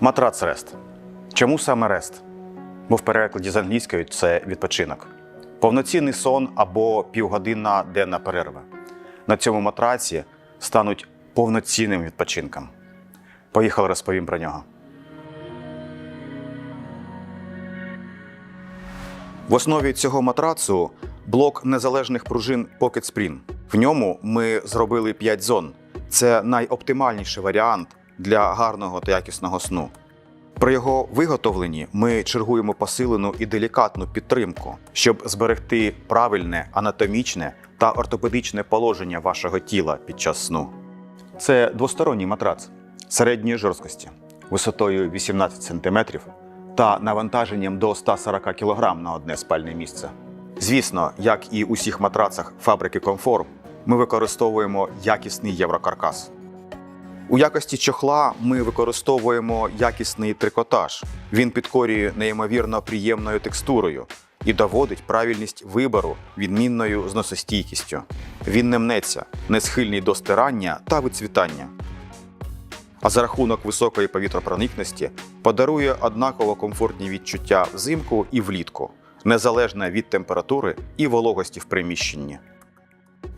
Матрац Рест. Чому саме Рест? Бо в перекладі з англійської це відпочинок. Повноцінний сон або півгодинна денна перерва. На цьому матраці стануть повноцінним відпочинком. Поїхали розповім про нього. В основі цього матрацу блок незалежних пружин Pocket Spring. В ньому ми зробили 5 зон. Це найоптимальніший варіант для гарного та якісного сну. При його виготовленні ми чергуємо посилену і делікатну підтримку, щоб зберегти правильне анатомічне та ортопедичне положення вашого тіла під час сну. Це двосторонній матрац середньої жорсткості висотою 18 см та навантаженням до 140 кг на одне спальне місце. Звісно, як і у всіх матрацах фабрики Комфорт, ми використовуємо якісний єврокаркас. У якості чохла ми використовуємо якісний трикотаж. Він підкорює неймовірно приємною текстурою і доводить правильність вибору відмінною зносостійкістю. Він не мнеться, не схильний до стирання та вицвітання. А за рахунок високої повітропроникності подарує однаково комфортні відчуття взимку і влітку, незалежно від температури і вологості в приміщенні.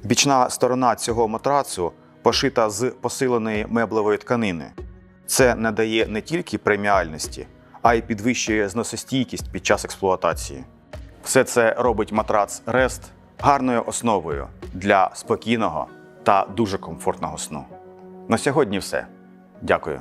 Бічна сторона цього матрацу пошита з посиленої меблевої тканини. Це надає не тільки преміальності, а й підвищує зносостійкість під час експлуатації. Все це робить матрац Rest гарною основою для спокійного та дуже комфортного сну. На сьогодні все. Дякую.